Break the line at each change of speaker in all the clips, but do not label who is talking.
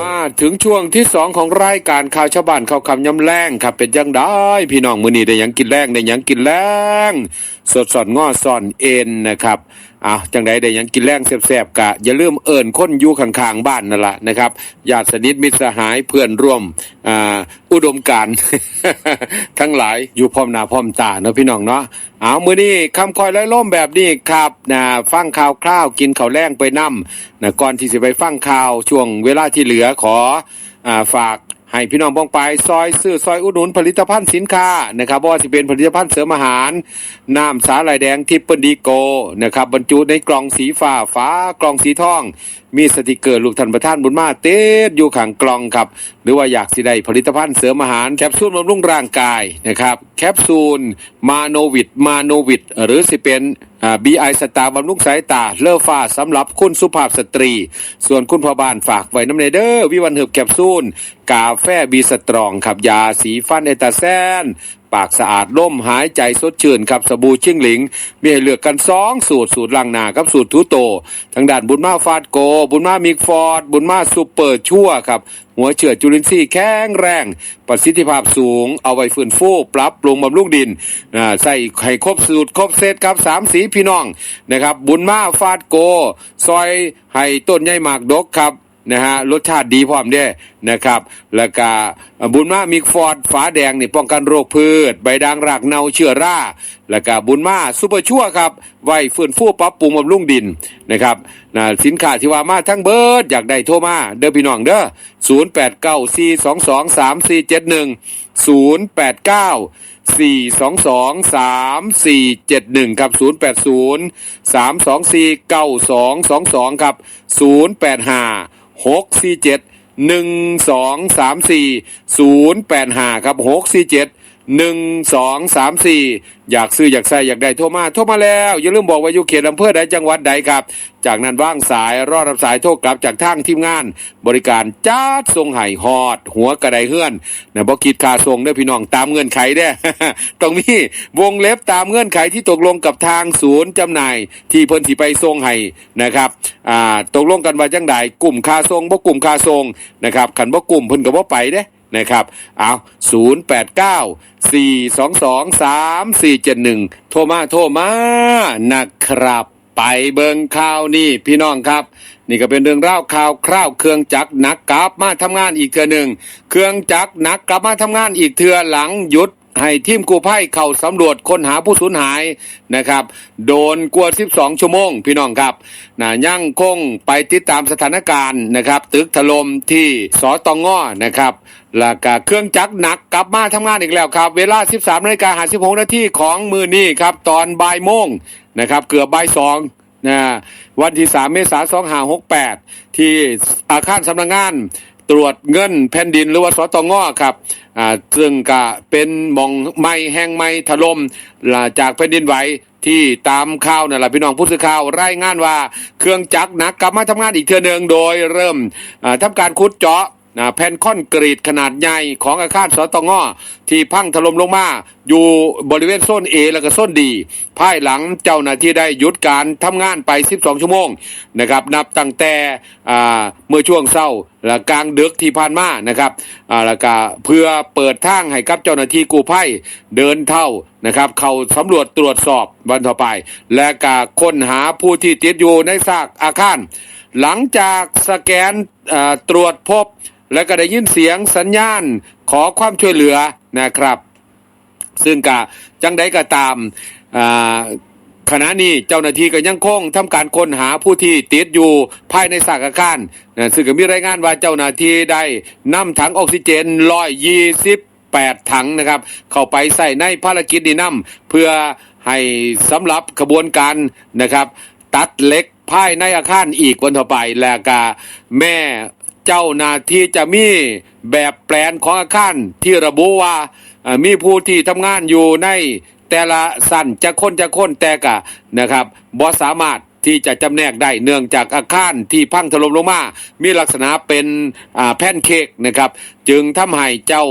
มาถึงช่วงที่สองของรายการข่าวชาวบ้านข่าวคำย้ำแรงครับเป็นยังได้ พี่น้องมือนี้ได้ยังกินแรงได้ยังกินแรงสดสดง้อซ่อนเอ็นนะครับ อ้าวจังใดได้ยังกินแรงแซ่บๆกะ อย่าลืมเอิ้นคนอยู่ข้างๆบ้านนั่นละนะครับญาติสนิทมิตรสหายเพื่อนร่วมอ่าอุดมการทั้งหลายอยู่พร้อมหน้าพร้อมตาเนาะพี่น้องเนาะเอามื้อนี้คำคอยร้อยล่มแบบนี้ครับนะฟังข่าวคราวกินข้าวแรงไปนํนะก่อนที่จะไปฟังข่าวช่วงเวลาที่เหลือขออ่าฝาก ให้พี่น้องบ้องไปซอยซื้อซอยอุดหนุนผลิตภัณฑ์สินค้านะครับว่าสิเป็นผลิตภัณฑ์เสริมอาหารน้ำสาหร่ายแดงทิปเปิลดีโกนะครับบรรจุในกล่องสีฟ้าฟ้ากล่องสีทองมีสติกเกอร์ลูกท่านประธานบุญมาเต้อยู่ข้างกล่องครับ หรือว่าอยากสิได้ผลิตภัณฑ์เสริมอาหารแคปซูลบำรุงร่างกายนะครับแคปซูลมาโนวิดมาโนวิดหรือสิเป็นบีไอสตาร์บำรุงสายตาเลอฟ้าสำหรับคุณสุภาพสตรี ส่วนคุณพ่อบ้านฝากไว้น้ำเนเดอร์วิวันเหือบแคปซูล กาแฟบีสตรองครับยาสีฟันเอตาแซน ปากสะอาดล่มหายใจสดชื่นครับสบู่ชิ่งหลิง มีให้เลือกกันสองสูตรสูตรลังหนากับสูตรทูโต ทางด้านบุญมาฟาดโก บุญมามิกฟอร์ด บุญมาซูเปอร์ชั่วครับ หัวเชื้อจุลินทรีย์แข็งแรง ประสิทธิภาพสูง เอาไว้ฟื้นฟูปรับปรุงบำรุงดินใส่ให้ครบสูตรครบเซตครับสามสีพี่น้องนะครับบุญมาฟาดโก ซอยให้ต้นใหญ่หมากดกครับ นะฮะรสชาติดีพร้อมเด้นะครับ แล้วก็บุญมามีฟอร์ดฝาแดงนี่ป้องกันโรคพืช ใบด่างรากเน่าเชื้อราแล้วก็บุญมาซูเปอร์ชั่วครับไว้ฟื้นฟูปรับปรุงบำรุงดินนะครับนะสินค้าที่ว่ามาทั้งเบิร์ดอยากได้โทรมา เด้อพี่น้องเด้อศูนย์แปดเก้าสี่สองสองสามสี่เจ็ดหนึ่งศูนย์แปดเก้าสี่สองสองสามสี่เจ็ดหนึ่งครับศูนย์แปดศูนย์สามสองสี่เก้าสองสองสองครับศูนย์แปดห้า หกสี่เจ็ดหนึ่งสองสามสี่ศูนย์แปดห้าครับหกสี่เจ็ด หนึ่งสองสามสี่อยากซื้ออยากใส่อยากได้โทรมาโทรมาแล้ว อย่าลืมบอกว่าอยู่เขตอำเภอใดจังหวัดใดครับ จากนั้นว่างสายรอรับสายโทรกลับจากทางทีมงาน บริการจัดส่งไห้ฮอด หัวกระไดเฮือนนะบ่คิดค่าส่งเด้อพี่น้องตามเงื่อนไขเด้อต้องมีวงเล็บตามเงื่อนไขที่ตกลงกับทางศูนย์จำหน่าย ที่เพิ่นสิไปส่งให้นะครับอ่าตกลงกันว่าจังใดกลุ่มค่าส่งบ่กลุ่มค่าส่งนะครับคันบ่กลุ่มเพิ่นก็บ่ไปเด้ นะครับเอา0 8 9 4 2 2 3 4 7 1โทรมาโทรมานะครับ ไปเบิงข่าวนี่พี่น้องครับ นี่ก็เป็นเรื่องเล่าวข่าวคร่าวเครื่องจักรนักกลับมาทำงานอีกเทือหนึ่งเครื่องจักรนักกลับมาทำงานอีกเทือหลังหยุดให้ทีมกู้ภัยเข้าสำรวจค้นหาผู้สูญหายนะครับ โดนกว่า 12 ชั่วโมง พี่น้องครับนะยั่งคงไปติดตามสถานการณ์นะครับ ตึกถล่มที่สตงง้อนะครับ ล้วก็เครื่องจักรหนักกลับมาทำงานอีกแล้วครับ เวลา 13นาฬิกา56นาทีของมือนี้ครับ ตอนบ่ายโมงนะครับ เกือบบ่ายสองนะวันที่ 3 เมษายน2568 ที่อาคารสำนักงานตรวจเงินแผ่นดินหรือว่าสตงอครับอ่าซึ่งก็เป็นมองไม้แห้งไม้ถล่มล่าจากแผ่นดินไหวที่ตามข่าวนั่นแหละพี่น้องผู้สื่อข่าวรายงานว่าเครื่องจักรหนักกลับมาทำงานอีกเทือนึงโดยเริ่มอ่าทำการขุดเจาะ นะแผ่นคอนกรีตขนาดใหญ่ของอาคารสตงที่พังถล่มลงมา อยู่บริเวณโซน A แล้วก็โซน D ภายหลังเจ้าหน้าที่ได้หยุดการทำงานไป 12 ชั่วโมงนะครับนับตั้งแต่เมื่อช่วงเช้าและกลางดึกที่ผ่านมานะครับแล้วก็เพื่อเปิดทางให้กับเจ้าหน้าที่กู้ภัยเดินเท่านะครับเข้าสำรวจตรวจสอบวันต่อไป และก็ค้นหาผู้ที่ติดอยู่ในซากอาคาร หลังจากสแกนตรวจพบ และก็ได้ยินเสียงสัญญาณขอความช่วยเหลือนะครับ ซึ่งกะจังใดก็ตามขณะนี้เจ้าหน้าที่ก็ยังคงทำการค้นหาผู้ที่ติดอยู่ภายในซากอาคารนะซึ่งก็มีรายงานว่าเจ้าหน้าที่ได้นำถังออกซิเจน128ถังนะครับ เข้าไปใส่ในภารกิจนี้นำเพื่อให้สำหรับขบวนการนะครับ ตัดเล็กภายในอาคารอีกวันต่อไปแล้วก็แม่ เจ้าหน้าที่จะมีแบบแปลนของอาคารที่ระบุว่ามีผู้ที่ทำงานอยู่ในแต่ละสั้นจะค้นจะค้นแต่กะนะครับบ่สามารถที่จะจำแนกได้เนื่องจากอาคารที่พังถล่มลงมา มีลักษณะเป็นแผ่นเค้กนะครับ จึงทำให้เจ้า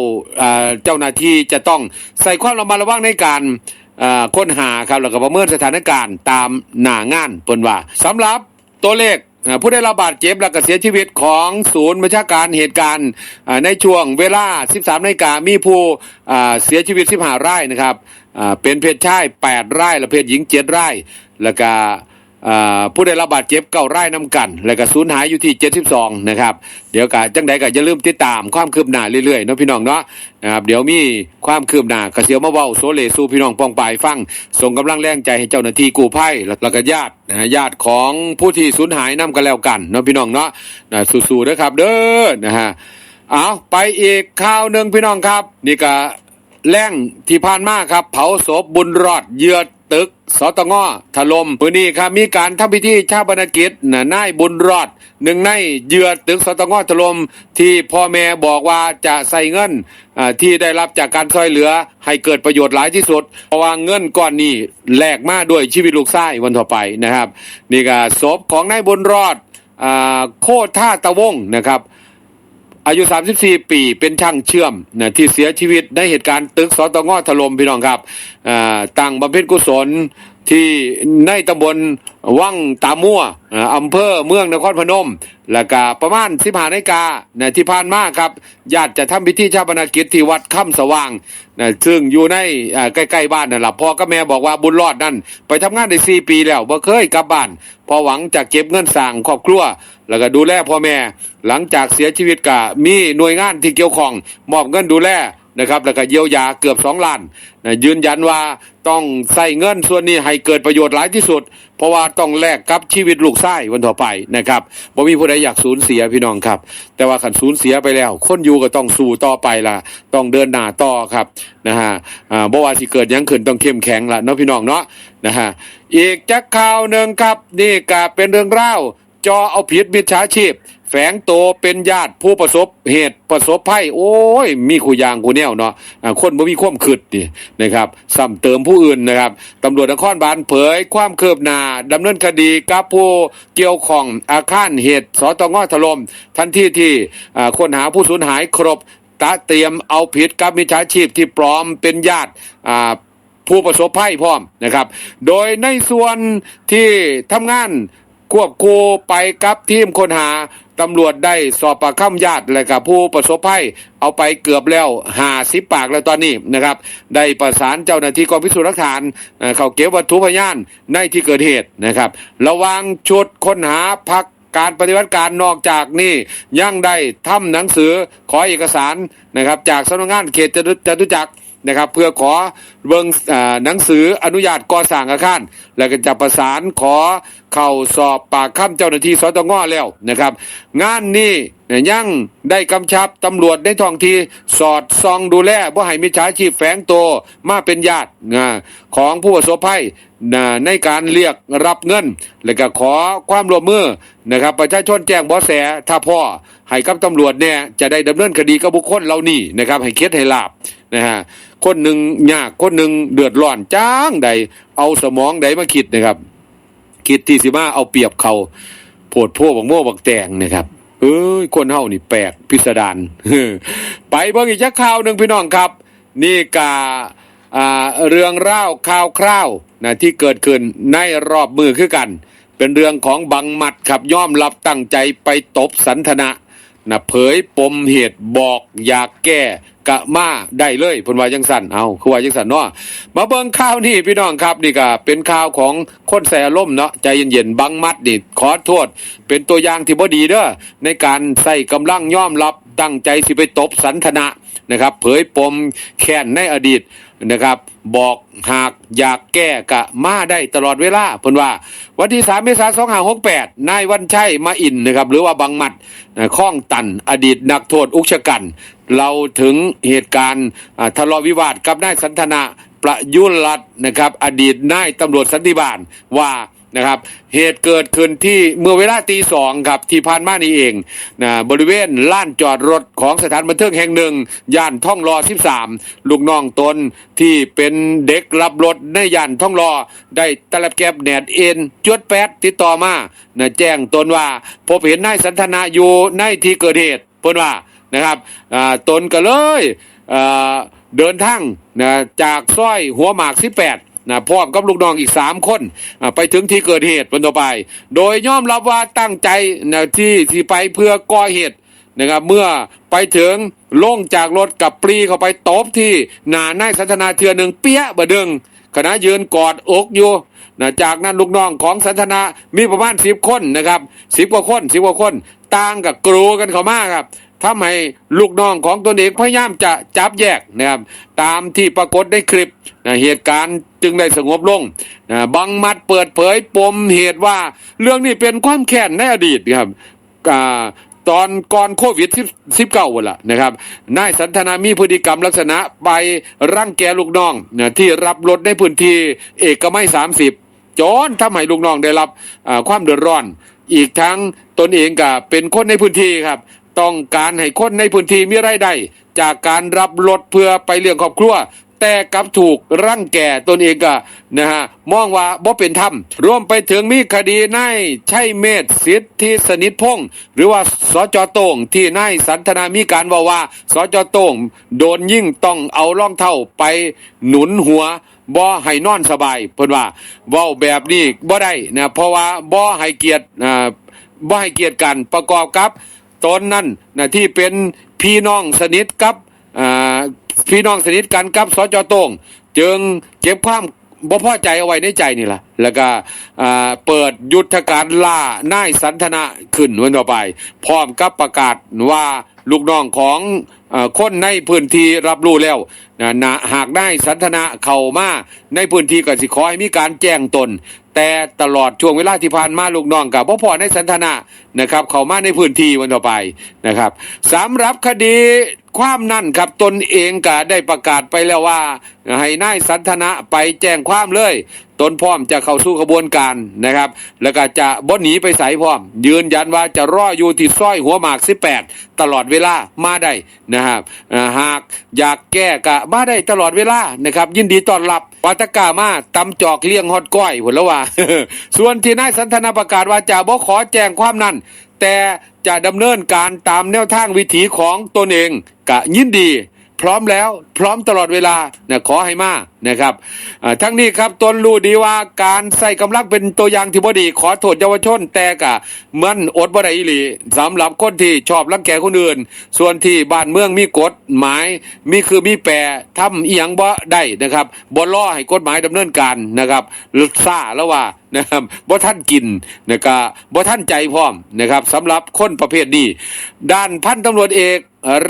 เจ้าหน้าที่จะต้องใส่ความระมัดระวังในการค้นหาครับแล้วก็ประเมินสถานการณ์ตามหน้างานเปินว่าสำหรับตัวเลข ผู้ได้รับบาดเจ็บและก็เสียชีวิตของศูนย์บัญชาการเหตุการณ์ในช่วงเวลา 13นาฬิกามีผู้เสียชีวิต15รายนะครับเป็นเพศชาย8รายและเพศหญิง7รายแล้วก็ ผู้ได้รับบาดเจ็บเก้ารายนํกัน แล้วก็สูญหายอยู่ที่ 72 นะครับ เดี๋ยวก็จังใดก็อย่าลืมติดตามความคืบหน้าเรื่อยๆเนาะพี่น้องเนาะนะครับเดี๋ยวมีความคืบหน้าก็เสียวมาเว้าโซเลสู่พี่น้องปองปายฟัง ส่งกำลังแรงใจให้เจ้าหน้าที่กู้ภัยแล้วก็ญาตินะญาติของผู้ที่สูญหายนํกันแล้วกันเนาะพี่น้องเนาะนะสู้ๆเด้อครับเด้อนะฮะเอาไปอีกข่าวหนึ่งพี่น้องครับ นี่ก็ แรงที่ผ่านมาครับ เผาศพบุญรอดเยือดตึกสตงถล่มปืนนี้ครับมีการทำพิธีชาปนกิจนะนายบุญรอดหนึ่งในเยือดตึกสตงถล่มที่พ่อแม่บอกว่าจะใส่เงินที่ได้รับจากการช่วยเหลือให้เกิดประโยชน์หลายที่สุด เพราะว่าเงินก้อนนี้แลกมาด้วยชีวิตลูกชายวันต่อไปนะครับ นี่ก็ศพของนายบุญรอดอโคตรท่าตะวงนะครับ อายุ 34 ปี เป็นช่างเชื่อมนะที่เสียชีวิตในเหตุการณ์ตึกสตงถล่มพี่น้องครับอ่าตั้งบำเพ็ญกุศลที่ในตำบลวังตามัวอ่าอำเภอเมืองนครพนม แล้วก็ประมาณ15นาฬิกาที่ผ่านมาครับญาติจะทำพิธีชาปนกิจที่วัดค่ำสว่าง ซึ่งอยู่ในใกล้ๆบ้านนั่นแหละพ่อกับแม่บอกว่าบุญรอดนั่นไปทำงานได้4ปีแล้วบ่เคยกลับบ้านพอหวังจะเก็บเงินสร้างครอบครัว แล้วก็ดูแลพ่อแม่ หลังจากเสียชีวิตก็มีหน่วยงานที่เกี่ยวข้องมอบเงินดูแล นะครับแล้วก็เยียวยาเกือบ2ล้านนะยืนยันว่าต้องใส่เงินส่วนนี้ให้เกิดประโยชน์หลายที่สุด เพราะว่าต้องแลกกับชีวิตลูกชายวันต่อไปนะครับบ่มีผู้ใดอยากสูญเสียพี่น้องครับ แต่ว่าขันสูญเสียไปแล้ว คนอยู่ก็ต้องสู้ต่อไปล่ะ ต้องเดินหน้าต่อครับนะฮะอ่าบ่ว่าสิเกิดยังขึ้นต้องเข้มแข็งล่ะเนาะพี่น้องเนาะนะฮะอีกจักข่าวหนึ่งครับนี่ก็เป็นเรื่องเล่าจอเอาผิดมิจฉาชีพ แฝงโตเป็นญาติผู้ประสบเหตุประสบภัยโอ้ย มีขู่ยางขู่แนวเนาะคนบ่มีความคิดนี่นะครับซ้ำเติมผู้อื่นนะครับตำรวจนครบาลเผยความคืบหน้าดำเนินคดีกับผู้เกี่ยวข้องอาคารเหตุสตงถล่มทันทีที่ค้นหาผู้สูญหายครบตะเตรียมเอาผิดกับมิจฉาชีพที่ปลอมเป็นญาติผู้ประสบภัยพร้อมนะครับ โดยในส่วนที่ทำงานควบคู่ไปกับทีมค้นหา ตำรวจได้สอบปากคำญาติและกับผู้ประสบภัยเอาไปเกือบแล้วหาสิบปากแล้วตอนนี้นะครับ ได้ประสานเจ้าหน้าที่กองพิสูจน์หลักฐานเอ่อเข้าเก็บวัตถุพยานในที่เกิดเหตุนะครับ ระวังชุดค้นหาพักการปฏิบัติการนอกจากนี้ยังได้ทำหนังสือขอเอกสารนะครับ จากสำนักงานเขตจตุจักร นะครับ เพื่อขอเบิงอ่าหนังสืออนุญาตก่อสร้างอาคาร แล้วก็จะประสานขอเข้าสอบปากคำเจ้าหน้าที่สตงแล้วนะครับ งานนี้ยังได้กำชับตำรวจในท้องที่สอดส่องดูแลว่าให้มิจฉาชีพแฝงตัวมาเป็นญาติของผู้ประสบภัยในการเรียกรับเงิน และก็ขอความร่วมมือนะครับ ประชาชนแจ้งบาะแสถ้าพ่อให้กับตำรวจเนี่ยจะได้ดำเนินคดีกับบุคคลเหล่านี้นะครับ ให้เคล็ดให้ลาบนะฮะ คนหนึ่งยากคนหนึ่งเดือดร้อนจ้างใด เอาสมองใดมาคิดนะครับ คิดที่สิมาเอาเปรียบเขาโพดโพบักโม่บักแตงนะครับเอ้ยคนเฮานี่แปลกพิสดารไปเบิ่งอีกจักข่าวหนึ่งพี่น้องครับ นี่กาเรื่องเล่าข่าวคราวนะที่เกิดขึ้นในรอบมือคือกัน เป็นเรื่องของบังหมัดครับย่อมรับตั้งใจไปตบสันทนะนะเผยปมเหตุบอกอยากแก้ กะมาได้เลยเพนว่าจังสั่นเอาคือว่าจังสั่นเนาะมาเบิ่งข่าวนี่พี่น้องครับนี่ก็เป็นข่าวของคนแสลมณ์เนาะใจเย็นๆบังมัดนี่ขอโทษ เป็นตัวอย่างที่บ่ดีเด้อในการใส่กำลังย่อมรับตั้งใจสิไปตบสันทนะนะครับ เผยปมแค้นในอดีตนะครับ บอกหากอยากแก้กะมาได้ตลอดเวลาเพิ่นว่า วันที่ 3 เมษายน2568 นายวันชัยมาอินนะครับ หรือว่าบังหมัดนะข้องตันอดีตนักโทษอุกชะกัน เราถึงเหตุการณ์ทะเลาะวิวาทกับนายสันทนาประยุรัตนะครับ อดีตนายตำรวจสันติบาลว่านะครับเหตุเกิดขึ้นที่เมื่อเวลาตีสองครับที่ผ่านมานี่เองนะบริเวณลานจอดรถของสถานบันเทิงแห่งหนึ่ง ย่านท่องรอ 13 ลูกน้องตนที่เป็นเด็กรับรถในย่านท่องรอ ได้ตะลับแก็บแหนดเอ็นจวดแป๊ดติดต่อมานะแจ้งตนว่า พบเห็นนายสันทนาอยู่ในที่เกิดเหตุเพิ่นว่า นะครับตนก็เลยเดินทางนะจากซอยหัวหมาก18นะพร้อมกับลูกน้องอีกสามคนไปถึงที่เกิดเหตุเป็นต่อไป โดยย่อมรับว่าตั้งใจนะที่ที่ไปเพื่อก่อเหตุนะครับเมื่อไปถึงลงจากรถกับปรีเข้าไปตบที่หน้านายสันทนาเทือหนึ่งเปี้ยบะดึงขณะยืนกอดอกอยู่นะจากนั้นลูกน้องของสันทนามีประมาณสิบคนนะครับสิบกว่าคนสิบกว่าคนต่างกับกรูกันเข้ามาครับ ทำให้ลูกน้องของตนเองพยายามจะจับแยกนะครับตามที่ปรากฏในคลิปนะเหตุการณ์จึงได้สงบลงนะบังมัดเปิดเผยปมเหตุว่าเรื่องนี้เป็นความแค้นในอดีตครับอ่าตอนก่อนโควิดสิบเก้าวันละนะครับนายสันทนามีพฤติกรรมลักษณะไปรังแกลูกน้องนะที่รับรถในพื้นที่เอกมัยสามสิบจนทำให้ลูกน้องได้รับความเดือดร้อน อีกทั้งตนเองก็เป็นคนในพื้นที่ครับ ต้องการให้คนในพื้นที่มีรายได้จากการรับรถเพื่อไปเลี้ยงครอบครัวแต่กลับถูกรังแก่ตนเองก็นะฮะมองว่าบ่เป็นธรรมรวมไปถึงมีคดีนายชัยเมธสิทธิสนิทพงศ์หรือว่าสจโต้งที่นายสันทนามีการว่าว่าสจโต้งโดนยิ่งต้องเอารองเท้าไปหนุนหัวบ่ให้นอนสบายเพิ่นว่าเว้าแบบนี้บ่ได้นะเพราะว่าบ่ให้เกียรติอ่าบ่ให้เกียรติกันประกอบกับ ตนนั้นนะที่เป็นพี่น้องสนิทกับอ่าพี่น้องสนิทกันกับสจโต้งจึงเก็บความบ่พอใจเอาไว้ในใจนี่แหละแล้วก็อ่าเปิดยุทธการล่านายสันทนะขึ้นวันต่อไป พร้อมกับประกาศว่าลูกน้องของอาคนในพื้นที่รับรู้แล้วนะนะหากได้สันทนะเข้ามาในพื้นที่ก็สิขอให้มีการแจ้งตน แต่ตลอดช่วงเวลาที่ผ่านมาลูกน้องกับพ่อพ่อในสันทนะนะครับ เข้ามาในพื้นที่วันต่อไปนะครับสำหรับคดีความนั่นครับตนเองก็ได้ประกาศไปแล้วว่า ให้นายสันทนะไปแจ้งความเลย ตนพร้อมจะเข้าสู่กระบวนการนะครับ แล้วก็จะบ่หนีไปใสพร้อม ยืนยันว่าจะรออยู่ที่ซอยหัวหมาก 18 ตลอดเวลามาได้นะครับหากอยากแก้กะมาได้ตลอดเวลานะครับ ยินดีต้อนรับ ปัตกามาตำจอกเลี้ยงฮอดก้อยผลละว่า ส่วนที่นายสันทนาประกาศว่าจะบ่ขอแจ้งความนั้น แต่จะดำเนินการตามแนวทางวิถีของตนเองกะยินดี พร้อมแล้วพร้อมตลอดเวลานะขอให้มานะครับทั้งนี้ครับตนรู้ดีว่าการใส่กำลังเป็นตัวอย่างที่บดี ขอโทษเยาวชน แต่กะมันอดบ่ได้อีหลีสำหรับคนที่ชอบรังแกคนอื่น ส่วนที่บ้านเมืองมีกฎหมาย มีคือมีแปรทำอีหยังบ่ได้นะครับบ่ล่อให้กฎหมายดำเนินการนะครับลึกซ่าแล้วว่านะครับบ่ท่านกินนะครับบ่ท่านใจพร้อมนะครับสำหรับคนประเภทนี้ ด้านพันตำรวจเอก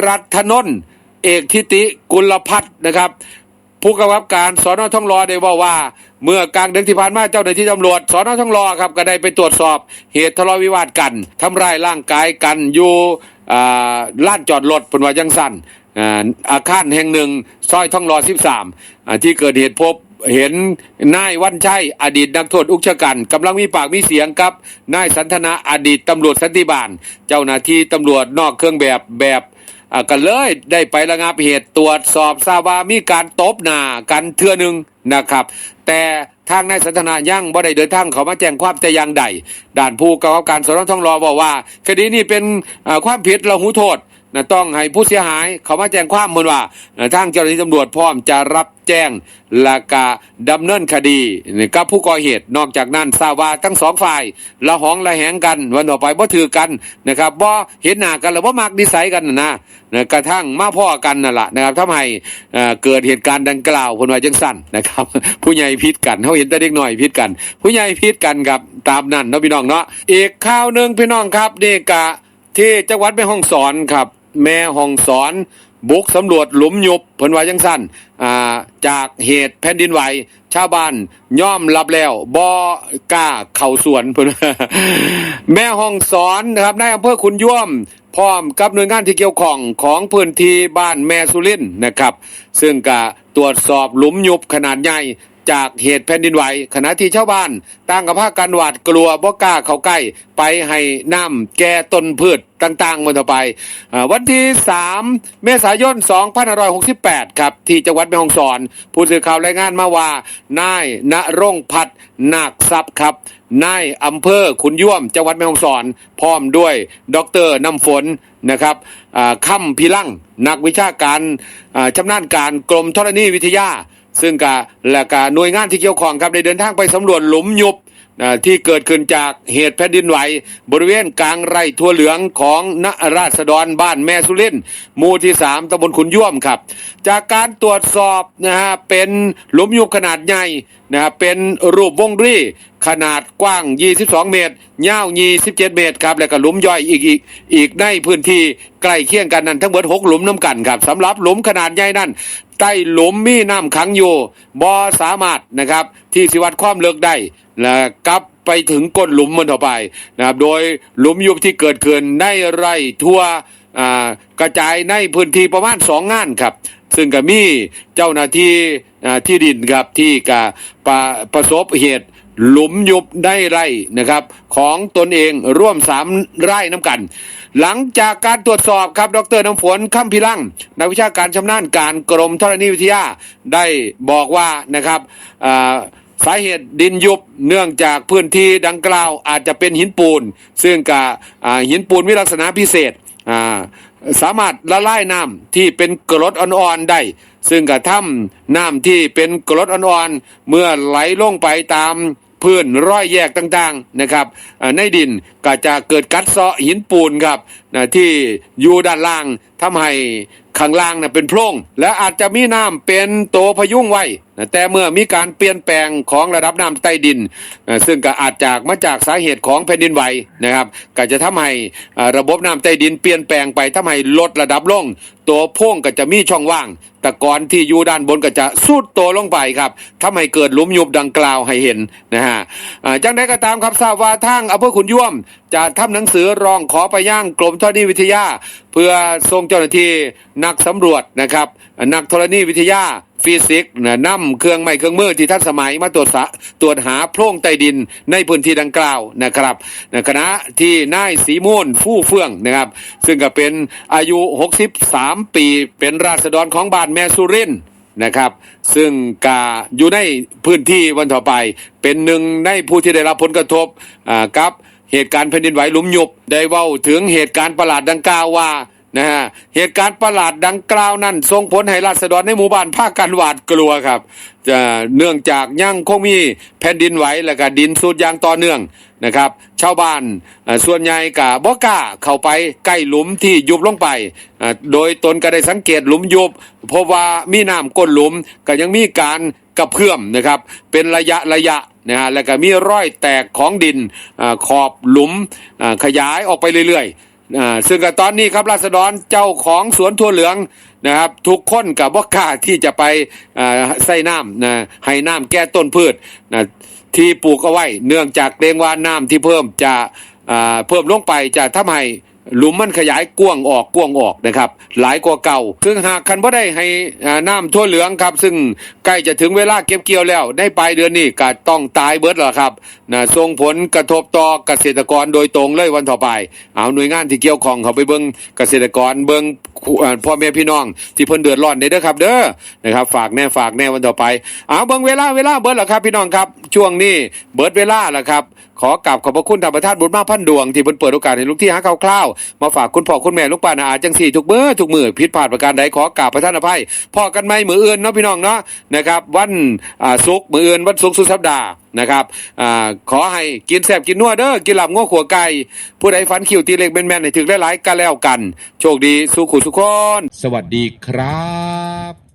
รัฐนนท์ เอกทิติกุลพัฒน์นะครับ ผู้กำกับการสอนอท่องรอได้ว่าว่า เมื่อกลางเดือนที่ผ่านมาเจ้าหน้าที่ตำรวจสอนอท่องรอครับก็ได้ไปตรวจสอบเหตุทะเลาะวิวาทกันทำร้ายร่างกายกันอยู่อ่าลานจอดรถเป็นว่าจังสันอาคารแห่งหนึ่งซอยท่องรอ 13อ่าที่เกิดเหตุพบเห็นนายวันชัยอดีตนักโทษอุกชะกันกำลังมีปากมีเสียงกับนายสันทนาอดีตตำรวจสันติบาล เจ้าหน้าที่ตำรวจนอกเครื่องแบบแบบ ก็เลยได้ไประงับเหตุตรวจสอบทราบว่ามีการตบหน้ากันเทื่อหนึ่งนะครับ แต่ทางนายสันทนายังบ่ได้เดินทางเขามาแจ้งความแต่อย่างใดด่านผู้กำกับการสนทองรอบอกว่า คดีนี้เป็นความผิดละหูโทษ นะต้องให้ผู้เสียหาย เขามาแจ้งความมือนว่านะทางเจ้าหน้าที่ตำรวจพร้อมจะรับแจ้งและกะดำเนินคดีกับผู้ก่อเหตุนอกจากนั้นทราบว่าทั้งสองฝ่ายละหองละแหงกันวันต่อไปบ่ถือกันนะครับบ่เห็นหน้ากันแล้วบ่มักนิสัยกันนะนะกระทั่งมาพ่อกันนั่นแหละนะครับทำให้เอ่อเกิดเหตุการณ์ดังกล่าวคนว่าจังสั้นนะครับ ผู้ใหญ่พิษกันเขาเห็นแต่เด็กหน่อยพิษกัน ผู้ใหญ่พิษกันครับตามนั้นเนาะพี่น้องเนาะอีกข่าวหนึ่งพี่น้องครับนี่กะที่จังหวัดแม่ฮ่องสอนครับ แม่ฮ่องสอนบุกสำรวจหลุมยุบเพิ่นว่าจังสั้นอ่าจากเหตุแผ่นดินไหว ชาวบ้านย่อมรับแล้วบ่กล้าเข้าสวนเพิ่นแม่ฮ่องสอนนะครับในอำเภอขุนย่วม พร้อมกับหน่วยงานที่เกี่ยวข้องของพื้นที่บ้านแม่สุรินนะครับ ซึ่งก็ตรวจสอบหลุมยุบขนาดใหญ่ จากเหตุแผ่นดินไหวขณะที่ชาวบ้านต่างกับภาคการหวาดกลัวบ่กล้าเข้าใกล้ ไปให้น้ำแก่ต้นพืชต่างๆมันต่อไปอวันที่ 3 เมษายน 2568 ครับ ที่จังหวัดแม่ฮ่องสอน ผู้สื่อข่าวรายงานมาว่า นายณรงค์พัฒนาคทรัพย์ครับ นายอำเภอขุนย่วม จังหวัดแม่ฮ่องสอน พร้อมด้วย ดรน้ำฝนนะครับอ่าค่ำพิลังนักวิชาการอ่าชำนาญการกรมธรณีวิทยา ซึ่งกาและกาหน่วยงานที่เกี่ยวข้องครับได้เดินทางไปสำรวจหลุมยุบ ที่เกิดขึ้นจากเหตุแผ่นดินไหว บริเวณกลางไร่ทั่วเหลืองของณราษฎรบ้านแม่สุรินต์หมู่ที่ 3ตำบลขุนย่วมครับ จากการตรวจสอบนะฮะเป็นหลุมยุบขนาดใหญ่นะฮะเป็นรูปวงรีขนาดกว้าง 22 เมตร ยาว 27 เมตรครับ แล้วก็หลุมย่อยอีกอีกอีกในพื้นที่ใกล้เคียงกันนั้นทั้งหมด 6 หลุมน้ำกันครับสำหรับหลุมขนาดใหญ่นั้นใต้หลุมมีน้ำขังอยู่บ่สามารถนะครับที่สิวัดความเลึกได้ และกลับไปถึงก้นหลุมมันต่อไปนะครับโดยหลุมยุบที่เกิดขึ้นในไร่ทั่วอ่ากระจายในพื้นที่ประมาณสองงานครับ ซึ่งก็มีเจ้าหน้าที่ที่ดินครับที่กะประประสบเหตุหลุมยุบได้ไร่นะครับ ของตนเองร่วมสามไร่น้ำกัน หลังจากการตรวจสอบครับดรน้ำฝนคำพิลังนักวิชาการชำนาญการกรมธรณีวิทยาได้บอกว่านะครับอ่า สาเหตุดินยุบเนื่องจากพื้นที่ดังกล่าวอาจจะเป็นหินปูน ซึ่งกับหินปูนมีลักษณะพิเศษาสามารถละลายน้ำที่เป็นกรดอ่อนๆได้ ซึ่งกระทำน้ำที่เป็นกรดอ่อนๆเมื่อไหลลงไปตาม พื้นร้อยแยกต่างๆนะครับในดินก็จะเกิดกัดเซาะหินปูนครับที่อยู่ด้านล่างทำให้ข้างล่างนะเป็นโพรงและอาจจะมีน้ำเป็นโตพยุงไว้แต่เมื่อมีการเปลี่ยนแปลงของระดับน้ำใต้ดิน ซึ่งก็อาจจากมาจากสาเหตุของแผ่นดินไหวนะครับ ก็จะทำให้ระบบน้ำใต้ดินเปลี่ยนแปลงไปทำให้ลดระดับลง ตัวโพ่งก็จะมีช่องว่าง ตะกอนที่อยู่ด้านบนก็จะสุดโตลงไปครับทำให้เกิดหลุมยุบดังกล่าวให้เห็นนะฮะอ่าจังใดก็ตามครับทราบว่าทางอำเภอขุนยวม จะทำหนังสือร้องขอไปย่างกรมธรณีวิทยา เพื่อส่งเจ้าหน้าที่นักสำรวจนะครับนักธรณีวิทยา ฟิสิกส์นะนำเครื่องไม้เครื่องมือที่ทันสมัยมาตรวจสะตรวจหาโพรงใต้ดินในพื้นที่ดังกล่าวนะครับนะคณะที่นายสีมูลฟู่เฟื่องนะครับ ซึ่งก็เป็นอายุ 63 ปี เป็นราษฎรของบ้านแม่สุรินนะครับ ซึ่งกาอยู่ในพื้นที่วันต่อไป เป็นหนึ่งในผู้ที่ได้รับผลกระทบอ่ากับเหตุการณ์แผ่นดินไหวลุมยุบได้เว้าถึงเหตุการณ์ประหลาดดังกล่าวว่า นะฮะเหตุการณ์ประหลาดดังกล่าวนั้นส่งผลให้ราษฎรในหมู่บ้านภาคกันหวาดกลัวครับจะเนื่องจากยังคงมีแผ่นดินไหวและก็ดินสุดอย่างต่อเนื่องนะครับ ชาวบ้านส่วนใหญ่กับบ่กล้าเข้าไปใกล้หลุมที่ยุบลงไป โดยตนก็ได้สังเกตหลุมยุบพบว่ามีน้ำก้นหลุมก็ยังมีการกระเพื่อมนะครับเป็นระยะระยะนะฮะแล้วก็มีรอยแตกของดินอขอบหลุมขยายออกไปเรื่อยๆ ซึ่งกับตอนนี้ครับราษฎรเจ้าของสวนทั่วเหลืองนะครับ ทุกคนกับว่ากล้าที่จะไปใส่น้ำนะให้น้ำแก้ต้นพืชนะที่ปลูกเอาไว้เนื่องจากเกรงว่าน้ำที่เพิ่มจะเพิ่มลงไปจะทำให้ หลุมมันขยายกว้างออกกว้างออกนะครับ หลายกว่าเก่า ซึ่งหากคันบ่ได้ให้น้ำทั่วเหลืองครับ ซึ่งใกล้จะถึงเวลาเก็บเกี่ยวแล้วในปลายเดือนนี้ก็ต้องตายเบิดแล้วครับนะส่งผลกระทบต่อเกษตรกรโดยตรงเลยวันต่อไป เอาหน่วยงานที่เกี่ยวข้องเขาไปเบิ่งเกษตรกรเบิงพ่อแม่พี่น้อง ที่เพิ่นเดือดร้อนเด้อครับ เด้อนะครับ ฝากแน่ฝากแน่วันต่อไปเอาเบิ่งเวลาเวลาเบิดแล้วครับพี่น้องครับ ช่วงนี้เบิดเวลาแล้วครับ ขอกราบขอบพระคุณธรรมประทานบุญมากพันดวง ที่เพิ่นเปิดโอกาสให้ลูกที่หาคร่าวๆมาฝากคุณพ่อคุณแม่ลูกป้านาอาจังสี่ทุกมื้อทุกมือผิดพลาดประการใดขอกราบประท่านอภัยพ่อกันไหมมืออื่นเนาะพี่น้องเนาะนะครับ วันอ่าศุกร์มืออื่นวันศุกร์สุดสัปดาห์นะครับอ่าขอให้กินแสบกินนัวเด้อกินหลับง้อขัวไก่ผู้ใดฝันคิวตีเล็กเป็นแม่นให้ถึงได้หลายๆกันแล้วกัน โชคดีสุขุสุขคน
สวัสดีครับ